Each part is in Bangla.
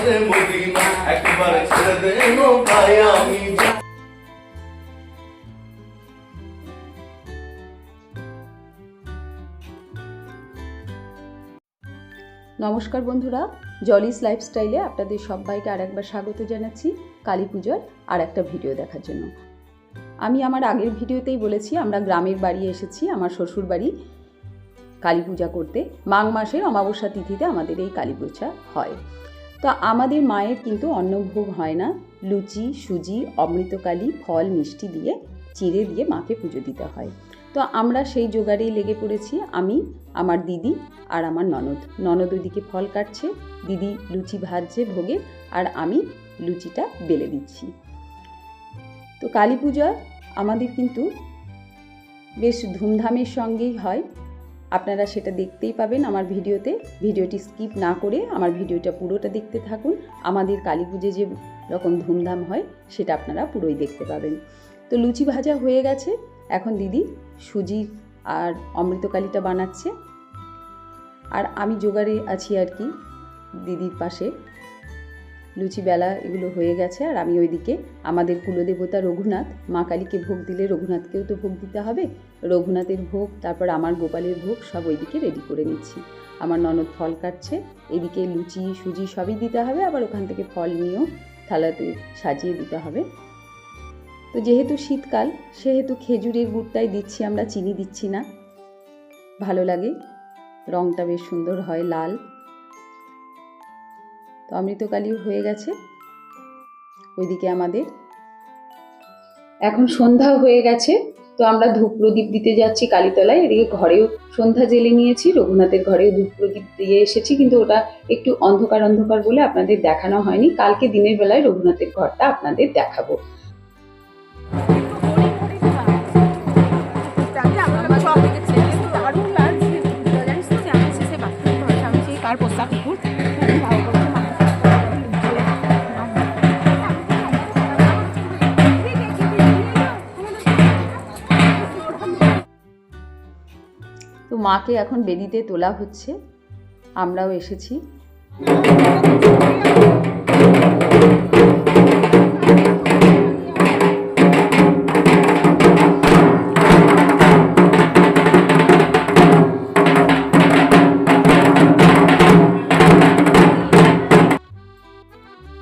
নমস্কার বন্ধুরা জলিস লাইফস্টাইলে আপনাদের সবাইকে আর একবার স্বাগত জানাচ্ছি কালী পুজোর আর একটা ভিডিও দেখার জন্য। আমি আমার আগের ভিডিওতেই বলেছি, আমরা গ্রামের বাড়ি এসেছি, আমার শ্বশুর বাড়ি কালী পূজা করতে। মাঘ মাসের অমাবস্যা তিথিতে আমাদের এই কালী পূজা হয়। তো আমাদের মায়ের কিন্তু অন্নভোগ হয় না। লুচি, সুজি, অমৃতকালী, ফল, মিষ্টি দিয়ে, চিড়ে দিয়ে মাকে পুজো দিতে হয়। তো আমরা সেই জোগাড়েই লেগে পড়েছি, আমি, আমার দিদি আর আমার ননদ। ননদ ওইদিকে ফল কাটছে, দিদি লুচি ভাজছে ভোগে আর আমি লুচিটা বেলে দিচ্ছি। তো কালী পূজা আমাদের কিন্তু বেশ ধুমধামের সঙ্গেই হয়। আপনারা সেটা দেখতেই পাবেন আমার ভিডিওতে। ভিডিওটি স্কিপ না করে আমার ভিডিওটা পুরোটা দেখতে থাকুন। আমাদের কালী পুজো যে রকম ধুমধাম হয়, সেটা আপনারা পুরোই দেখতে পাবেন। তো লুচি ভাজা হয়ে গেছে। এখন দিদি সুজি আর অমৃতকালিটা বানাচ্ছে। আর আমি জোগাড়ে আছি আর কি দিদির পাশে। লুচি বেলা এগুলো হয়ে গেছে আর আমি ওইদিকে আমাদের কুলদেবতা রঘুনাথ, মা কালীকে ভোগ দিলে রঘুনাথকেও তো ভোগ দিতে হবে। রঘুনাথের ভোগ, তারপর আমার গোপালের ভোগ সব ওইদিকে রেডি করে নিচ্ছি। আমার ননদ ফল কাটছে, এদিকে লুচি, সুজি সবই দিতে হবে, আবার ওখান থেকে ফল নিয়েও থালাতে সাজিয়ে দিতে হবে। তো যেহেতু শীতকাল, সেহেতু খেজুরের গুড়টাই দিচ্ছি আমরা, চিনি দিচ্ছি না। ভালো লাগে। রঙটা বেশ সুন্দর হয়, লাল। তো অমৃতকালীও হয়ে গেছে। ওইদিকে আমাদের এখন সন্ধ্যা হয়ে গেছে, তো আমরা ধূপ প্রদীপ দিতে যাচ্ছি কালীতলায়। এদিকে ঘরেও সন্ধ্যা জেলে নিয়েছি, রঘুনাথের ঘরেও ধূপ প্রদীপ দিয়ে এসেছি, কিন্তু ওটা একটু অন্ধকার অন্ধকার বলে আপনাদের দেখানো হয়নি। কালকে দিনের বেলায় রঘুনাথের ঘরটা আপনাদের দেখাবো। মাকে এখন বেদিতে তোলা হচ্ছে। আমরাও এসেছি।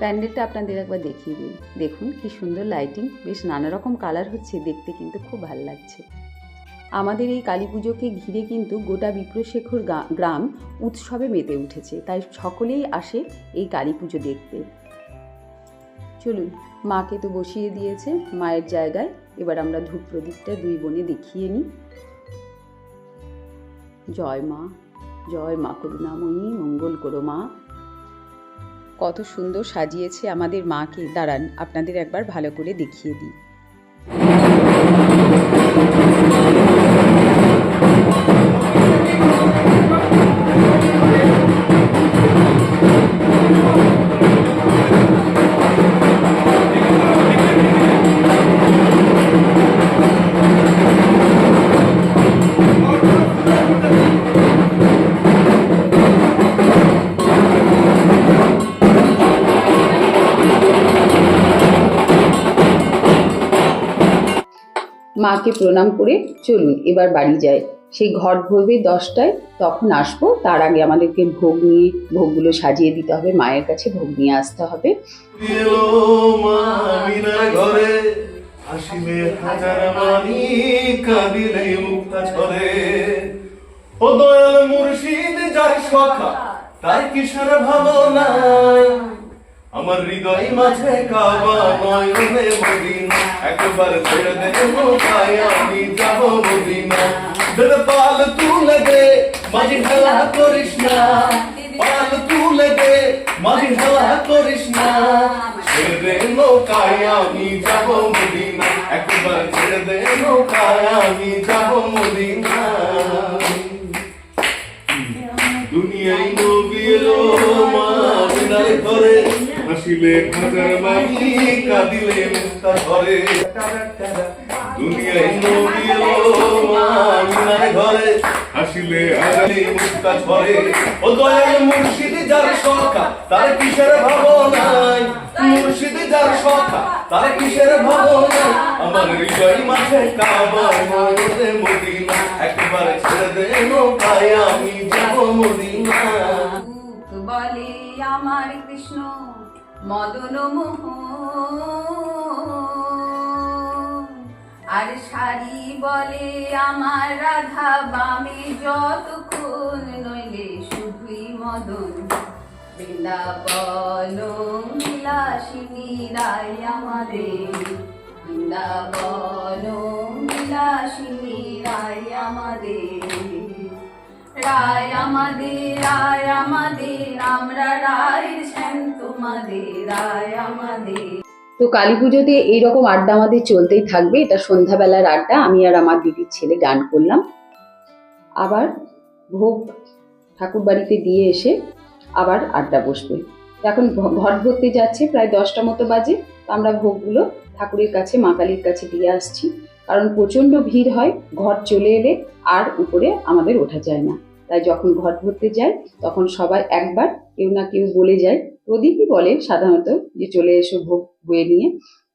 প্যান্ডেলটা আপনাদের একবার দেখিয়ে দিই। দেখুন কি সুন্দর লাইটিং বেশ নানা রকম কালার হচ্ছে, দেখতে কিন্তু খুব ভালো লাগছে। আমাদের এই কালী পুজোকে ঘিরে কিন্তু গোটা বিপ্রশেখর গ্রাম উৎসবে মেতে উঠেছে। তাই সকলেই আসে এই কালী পুজো দেখতে। চলুন, মাকে তো বসিয়ে দিয়েছে মায়ের জায়গায়। এবার আমরা ধূপ প্রদীপটা দুই বোনে দেখিয়ে নিই। জয় মা জয় মা করুণাময়ী, মঙ্গল করো মা। কত সুন্দর সাজিয়েছে আমাদের মাকে। দাঁড়ান, আপনাদের একবার ভালো করে দেখিয়ে দিই। মাকে প্রণাম করে চলুন, এবার বাড়ি যাই। সেই ঘট ভরবে দশটায়, তখন আসব। তার আগে আমাদেরকে ভোগ নিয়ে, ভোগগুলো সাজিয়ে দিতে হবে, মায়ের কাছে ভোগ নিয়ে আসতে হবে। তার কিশোর আমার হৃদয় মাঝে কাবা নয়নে মদিনা। একবার ছেড়ে দে নৌকায়, আমি যাব মদিনা। পাল তুলে দে, মাঝে হেলা করিস না। পাল তুলে দে, মাঝে হেলা করিস না। ছেড়ে নৌকায়, আমি যাব মদিনা। একবার ছেড়ে দে নৌকায়, আমি যাব মদিনা। দুনিয়ায় নবী হাসিলে হাজার মাহি কাঁদিলে মুক্তা ধরে দুনিয়ায় নবী এলো মা বিনার ঘরে হাজারি মুক্তা ও দয়াল মুর্শিদ যার সখা, তার কিসের ভাবনায়? মুর্শিদ যার সখা, তার কিসের ভাবনায়? আমার হৃদয় মাঝে কাবার মনে মদিনা। একবার ছেড়ে দে নৌকায়, আমি যাব মদিনা বলে আমার কৃষ্ণ। মদন মোহ আর শাড়ি বলে আমার রাধা বামে যতক্ষণ নইলে শুধুই মদন। বৃন্দাবন বিলাসিনী রায় আমাদের। বৃন্দাবন বিলাসিনী রায় আমাদের। তো কালী পুজোতে এইরকম আড্ডা আমাদের চলতেই থাকবে, এটা সন্ধ্যাবেলার আড্ডা, আমি আর আমার দিদির ছেলে গান করলাম। আবার ভোগ ঠাকুর বাড়িতে দিয়ে এসে আবার আড্ডা বসবে। এখন ঘ- ঘট ভরতে যাচ্ছে প্রায় দশটা মতো বাজে আমরা ভোগগুলো ঠাকুরের কাছে, মা কালীর কাছে দিয়ে আসছি। কারণ প্রচণ্ড ভিড় হয়, ঘর চলে এলে আর উপরে আমাদের ওঠা যায় না। তাই যখন ঘট ভরতে যাই তখন সবাই একবার কেউ না কেউ বলে যায়। প্রদীপই বলে সাধারণত যে চলে এসো ভোগ বয়ে নিয়ে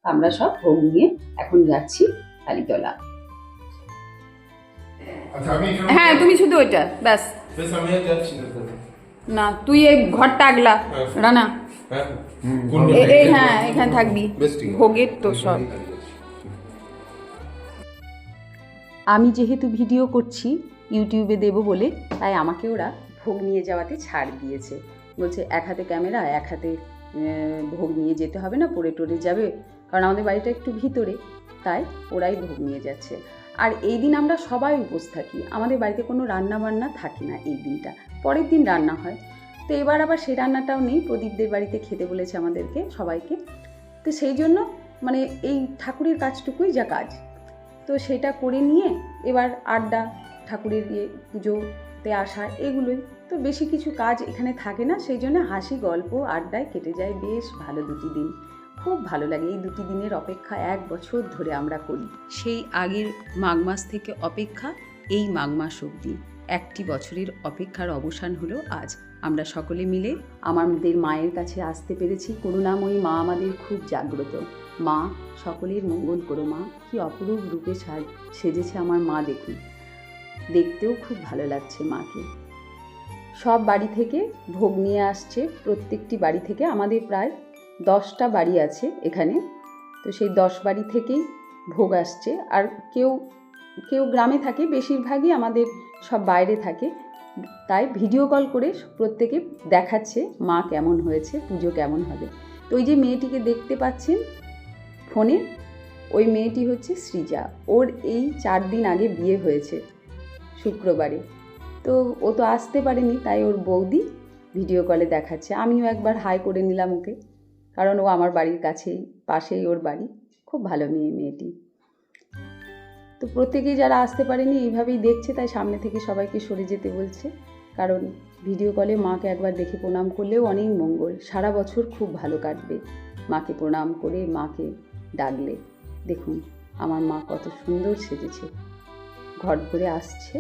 আমরা সব ভোগ নিয়ে এখন যাচ্ছি কালীতলা। আচ্ছা হ্যাঁ তুমি শুধু ওইটা ব্যাস। না তুই এই ঘরটা আগলা হ্যাঁ। রানা। হ্যাঁ। হ্যাঁ এখানে থাকবি। ভোগের তো সব। আমি যেহেতু ভিডিও করছি ইউটিউবে দেব বলে তাই আমাকে ওরা ভোগ নিয়ে যাওয়াতে ছাড় দিয়েছে। বলছে, এক হাতে ক্যামেরা, এক হাতে ভোগ নিয়ে যেতে হবে না, পড়ে টরে যাবে। কারণ আমাদের বাড়িটা একটু ভিতরে, তাই ওরাই ভোগ নিয়ে যাচ্ছে। আর এই দিন আমরা সবাই উপোস থাকি। আমাদের বাড়িতে কোনো রান্না বান্না থাকে না এই দিনটা। পরের দিন রান্না হয়। তো এবার আবার সেই রান্নাটাও নেই। প্রদীপদের বাড়িতে খেতে বলেছে আমাদেরকে, সবাইকে। তো সেই জন্য মানে এই ঠাকুরের কাজটুকুই যা কাজ। তো সেটা করে নিয়ে এবার আড্ডা ঠাকুরের ইয়ে পুজোতে আসা এগুলোই। তো বেশি কিছু কাজ এখানে থাকে না, সেই জন্য হাসি, গল্প, আড্ডায় কেটে যায় বেশ ভালো দুটি দিন। খুব ভালো লাগে এই দুটি দিনের অপেক্ষা এক বছর ধরে আমরা করি। সেই আগের মাঘ মাস থেকে অপেক্ষা এই মাঘ মাস অবধি। একটি বছরের অপেক্ষার অবসান হলো আজ। আমরা সকলে মিলে আমাদের মায়ের কাছে আসতে পেরেছি। করুণাময়ী মা আমাদের খুব জাগ্রত। মা, সকলের মঙ্গল করো মা। কি অপরূপ রূপে সাজ, সেজেছে আমার মা দেখুন। দেখতেও খুব ভালো লাগছে মাকে। সব বাড়ি থেকে ভোগ নিয়ে আসছে, প্রত্যেকটি বাড়ি থেকে আমাদের প্রায় দশটা বাড়ি আছে এখানে। তো সেই দশ বাড়ি থেকেই ভোগ আসছে। আর কেউ কেউ গ্রামে থাকে, বেশিরভাগই আমাদের সব বাইরে থাকে। তাই ভিডিও কল করে প্রত্যেকে দেখাচ্ছে মা কেমন হয়েছে, পুজো কেমন হবে। তো ওই যে মেয়েটিকে দেখতে পাচ্ছেন ফোনে, ওই মেয়েটি হচ্ছে সৃজা। ওর এই চার দিন আগে বিয়ে হয়েছে। শুক্রবারে। তো ও তো আসতে পারেনি, তাই ওর বৌদি ভিডিও কলে দেখাচ্ছে। আমিও একবার হাই করে নিলাম ওকে, কারণ ও আমার বাড়ির কাছেই, পাশেই ওর বাড়ি। খুব ভালো মেয়ে, মেয়েটি। তো প্রত্যেকেই যারা আসতে পারেনি, এইভাবেই দেখছে, তাই সামনে থেকে সবাইকে সরে যেতে বলছে। কারণ ভিডিও কলে মাকে একবার দেখে প্রণাম করলেও অনেক মঙ্গল। সারা বছর খুব ভালো কাটবে। মাকে প্রণাম করে মাকে ডাকলে। দেখুন, আমার মা কত সুন্দর সেজেছে। ঘট ভরে আসছে।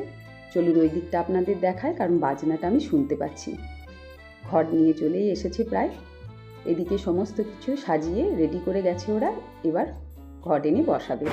চলুন ওই দিকটা আপনাদের দেখায়, কারণ বাজনাটা আমি শুনতে পাচ্ছি। ঘট নিয়ে চলেই এসেছে প্রায়। এদিকে সমস্ত কিছু সাজিয়ে রেডি করে গেছে ওরা। এবার ঘট এনে বসাবে।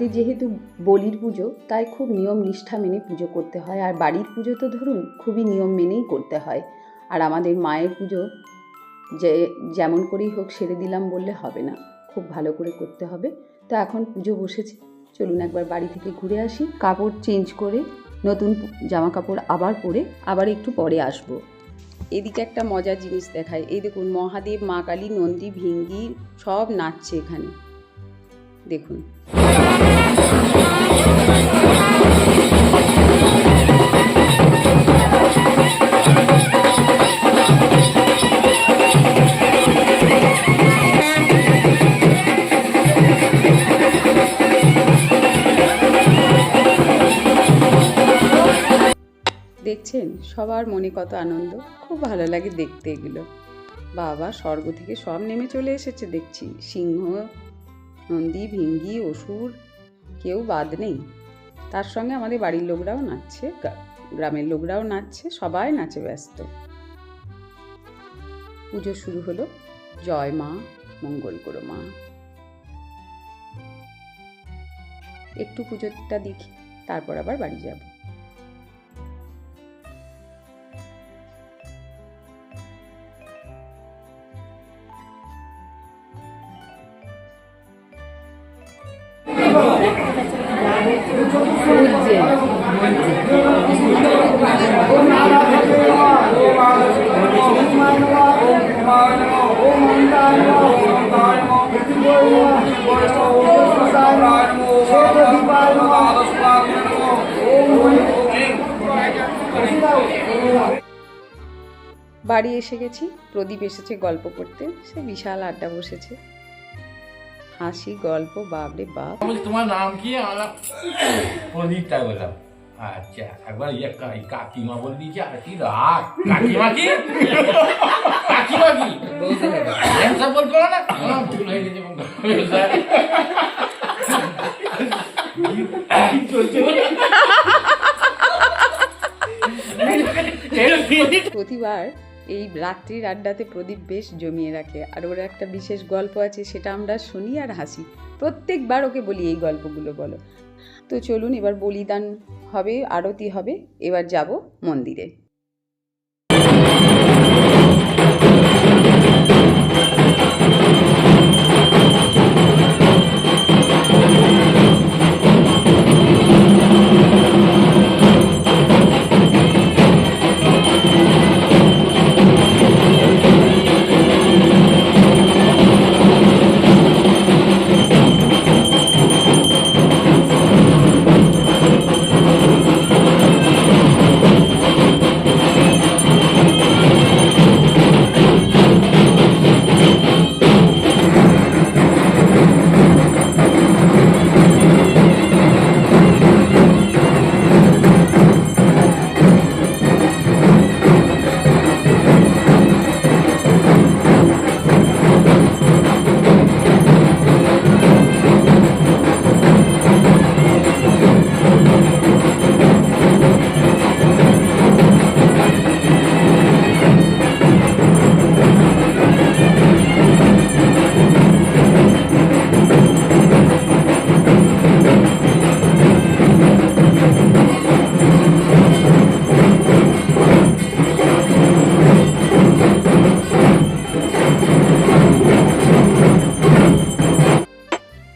আমাদের যেহেতু বলির পুজো, তাই খুব নিয়ম নিষ্ঠা মেনে পুজো করতে হয়। আর বাড়ির পুজো তো ধরুন, খুবই নিয়ম মেনেই করতে হয়। আর আমাদের মায়ের পুজো যে, যেমন করেই হোক সেরে দিলাম বললে হবে না। খুব ভালো করে করতে হবে। তো এখন পুজো বসেছে। চলুন একবার বাড়ি থেকে ঘুরে আসি। কাপড় চেঞ্জ করে, নতুন জামা কাপড় আবার পরে আবার একটু পরে আসব। এদিকে একটা মজার জিনিস দেখায় এই দেখুন, মহাদেব, মা কালী, নন্দী, ভিঙ্গি সব নাচছে এখানে। দেখুন। দেখছেন, সবার মনে কত আনন্দ। খুব ভালো লাগে দেখতে এগুলো। বাবা স্বর্গ থেকে সব নেমে চলে এসেছে দেখছি। সিংহ, নন্দী, ভিঙ্গি, অসুর কেউ বাদ নেই। তার সঙ্গে আমাদের বাড়ির লোকরাও নাচছে, গ্রা- গ্রামের লোকরাও নাচছে, সবাই নাচে ব্যস্ত। পুজো শুরু হলো, জয় মা, মঙ্গল করো মা। একটু পুজোটা দেখি, তারপর আবার বাড়ি যাব। বাড়ি এসে গেছি প্রদীপ এসেছে গল্প করতে সে বিশাল আড্ডা বসেছে। হাসি গল্প বাপরে বাপ। তোমার নাম কি? আমরা প্রদীপ তাই বললাম। আচ্ছা একবার ইয়ে কাকিমা বলে দিয়েছে আর কি রাগ। কাকিমা কি? কাকিমা কি? ব্যবসা বলতো না? আমার ভুল হয়ে গেছে ব্যবসা। প্রতিবার এই রাত্রির আড্ডাতে প্রদীপ বেশ জমিয়ে রাখে আর ওর একটা বিশেষ গল্প আছে সেটা আমরা শুনি আর হাসি। প্রত্যেকবার ওকে বলি এই গল্পগুলো বলো। তো চলুন এবার বলিদান হবে, আরতি হবে, এবার যাব মন্দিরে।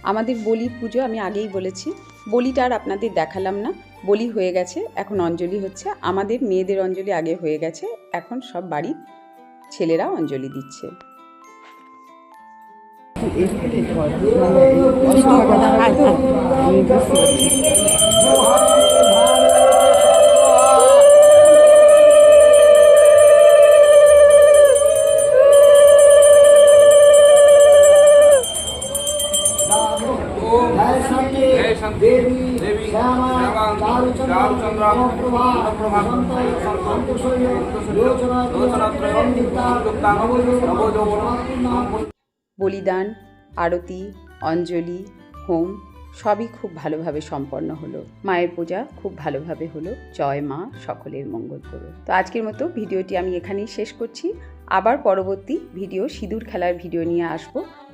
আমাদের বলি পুজো আমি আগেই বলেছি বলিটা আর আপনাদের দেখালাম না বলি হয়ে গেছে এখন অঞ্জলি হচ্ছে আমাদের মেয়েদের অঞ্জলি আগে হয়ে গেছে এখন সব বাড়ির ছেলেরা অঞ্জলি দিচ্ছে দেবী শ্যামা চারুচন্দ্র প্রভা বলিদান আরতি অঞ্জলি হোম সবই খুব ভালোভাবে সম্পন্ন হলো। মায়ের পূজা খুব ভালোভাবে হলো। জয় মা সকলের মঙ্গল করো তো আজকের মতো ভিডিওটি আমি এখানেই শেষ করছি। আবার পরবর্তী ভিডিও সিঁদুর খেলার ভিডিও নিয়ে আসব।